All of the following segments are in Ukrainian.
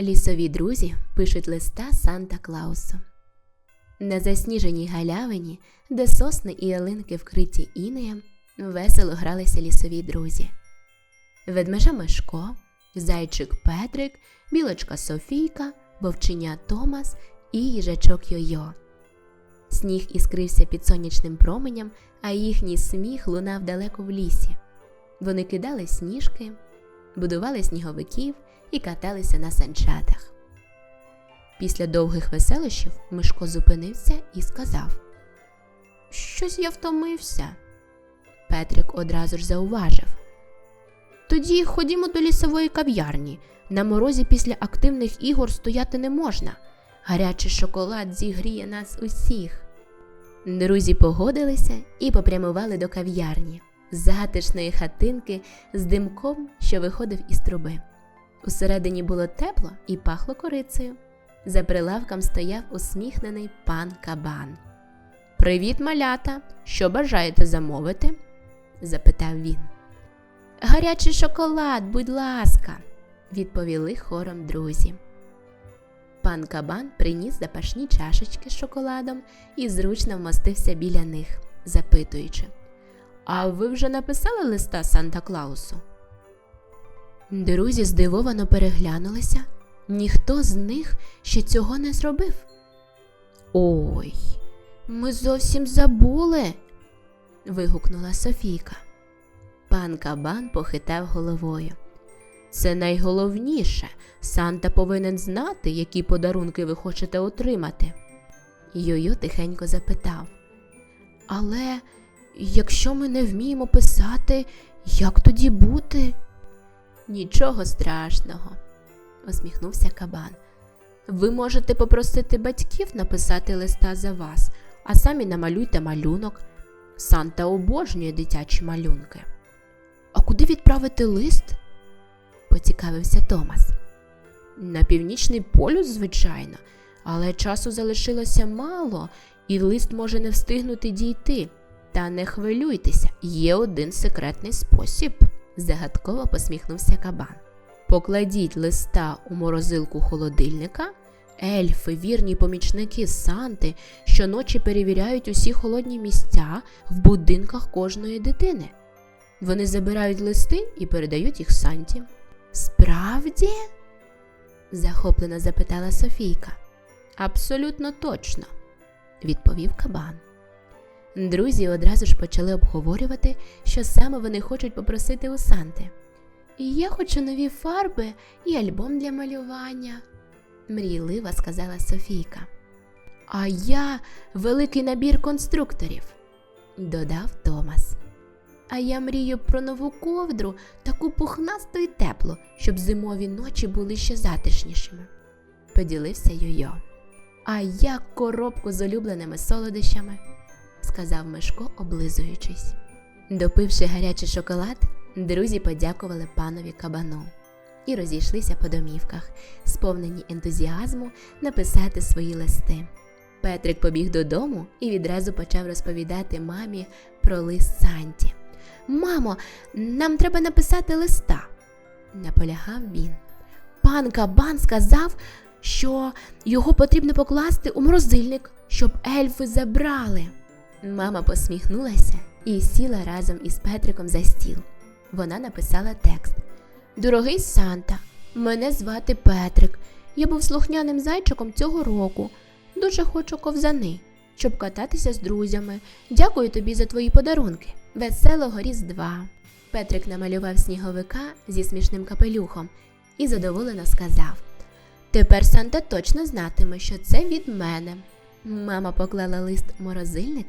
Лісові друзі пишуть листа Санта Клаусу. На засніженій галявині, де сосни і ялинки вкриті інеєм, весело гралися лісові друзі. Ведмежа Мишко, зайчик Петрик, білочка Софійка, вовченя Томас і їжачок Йойо. Сніг іскрився під сонячним променем, а їхній сміх лунав далеко в лісі. Вони кидали сніжки, будували сніговиків і каталися на санчатах. Після довгих веселощів Мишко зупинився і сказав: Щось я втомився. Петрик одразу ж зауважив. Тоді ходімо до лісової кав'ярні. На морозі після активних ігор стояти не можна. Гарячий шоколад зігріє нас усіх. Друзі погодилися і попрямували до кав'ярні, затишної хатинки з димком, що виходив із труби. Усередині було тепло і пахло корицею. За прилавком стояв усміхнений пан Кабан. Привіт, малята! Що бажаєте замовити? запитав він. Гарячий шоколад, будь ласка, відповіли хором друзі. Пан Кабан приніс запашні чашечки з шоколадом і зручно вмостився біля них, запитуючи: А ви вже написали листа Санта Клаусу? Друзі здивовано переглянулися. Ніхто з них ще цього не зробив. Ой, ми зовсім забули. вигукнула Софійка. Пан Кабан похитав головою. Це найголовніше. Санта повинен знати, які подарунки ви хочете отримати. Йойо тихенько запитав. Але якщо ми не вміємо писати, як тоді бути? Нічого страшного, усміхнувся кабан. Ви можете попросити батьків написати листа за вас, а самі намалюйте малюнок. Санта обожнює дитячі малюнки. А куди відправити лист? поцікавився Томас. На північний полюс, звичайно, але часу залишилося мало, і лист може не встигнути дійти. Та не хвилюйтеся, є один секретний спосіб, загадково посміхнувся кабан. Покладіть листа у морозилку холодильника. Ельфи, вірні помічники Санти, щоночі перевіряють усі холодні місця в будинках кожної дитини. Вони забирають листи і передають їх Санті. Справді? захоплено запитала Софійка. Абсолютно точно, відповів кабан. Друзі одразу ж почали обговорювати, що саме вони хочуть попросити у Санти. Я хочу нові фарби і альбом для малювання, мрійливо сказала Софійка. А я великий набір конструкторів, додав Томас. А я мрію про нову ковдру, таку пухнасту і теплу, щоб зимові ночі були ще затишнішими, поділився Йойо. А я коробку з улюбленими солодощами, сказав Мишко, облизуючись. Допивши гарячий шоколад, друзі подякували панові кабану і розійшлися по домівках, сповнені ентузіазму написати свої листи. Петрик побіг додому і відразу почав розповідати мамі про лист Санті. Мамо, нам треба написати листа, наполягав він. Пан Кабан сказав, що його потрібно покласти у морозильник, щоб ельфи забрали. Мама посміхнулася і сіла разом із Петриком за стіл. Вона написала текст: Дорогий Санта, мене звати Петрик. Я був слухняним зайчиком цього року. Дуже хочу ковзани, щоб кататися з друзями. Дякую тобі за твої подарунки. Веселого Різдва. Петрик намалював сніговика зі смішним капелюхом і задоволено сказав: Тепер Санта точно знатиме, що це від мене. Мама поклала лист у морозильник,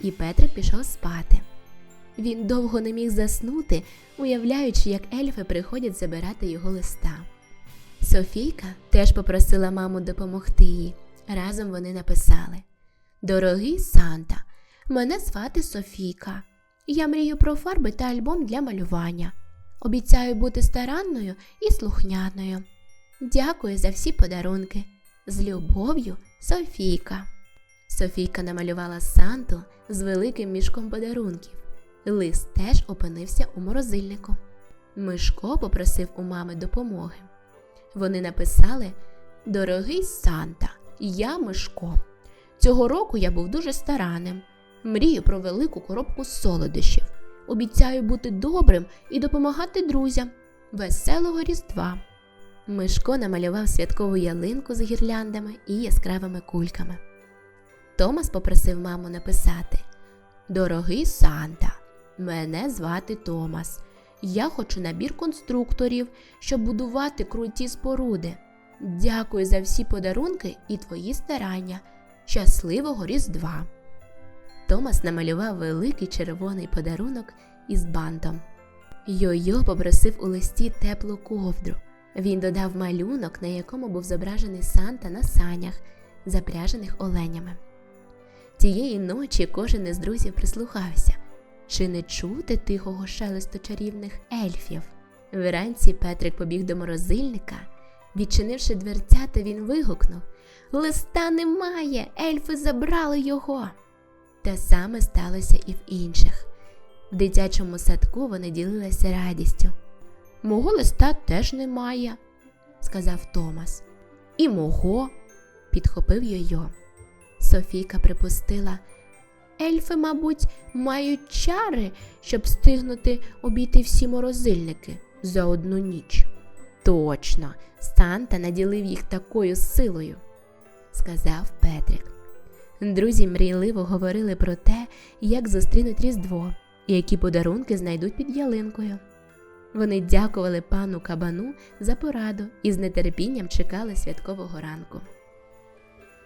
і Петрик пішов спати. Він довго не міг заснути, уявляючи, як ельфи приходять забирати його листа. Софійка теж попросила маму допомогти їй. Разом вони написали: Дорогий Санта, мене звати Софійка. Я мрію про фарби та альбом для малювання. Обіцяю бути старанною і слухняною. Дякую за всі подарунки. З любов'ю, Софійка. Софійка намалювала Санту з великим мішком подарунків. Лист теж опинився у морозильнику. Мишко попросив у мами допомоги. Вони написали Дорогий Санта, я Мишко. Цього року я був дуже старанним. Мрію про велику коробку солодощів. Обіцяю бути добрим і допомагати друзям. Веселого Різдва. Мишко намалював святкову ялинку з гірляндами і яскравими кульками. Томас попросив маму написати Дорогий Санта, мене звати Томас. Я хочу набір конструкторів, щоб будувати круті споруди. Дякую за всі подарунки і твої старання. Щасливого Різдва! Томас намалював великий червоний подарунок із бантом. Йо-йо попросив у листі теплу ковдру. Він додав малюнок, на якому був зображений Санта на санях, запряжених оленями. Тієї ночі кожен із друзів прислухався, чи не чути тихого шелесту чарівних ельфів. Вранці Петрик побіг до морозильника. Відчинивши дверцята, він вигукнув Листа немає, ельфи забрали його. Те саме сталося і в інших. В дитячому садку вони ділилися радістю. Мого листа теж немає, сказав Томас. І мого, підхопив Йо-Йо. Софійка припустила. Ельфи, мабуть, мають чари, щоб встигнути обійти всі морозильники за одну ніч. Точно, Санта наділив їх такою силою, сказав Петрик. Друзі мрійливо говорили про те, як зустрінуть Різдво і які подарунки знайдуть під ялинкою. Вони дякували пану кабану за пораду і з нетерпінням чекали святкового ранку.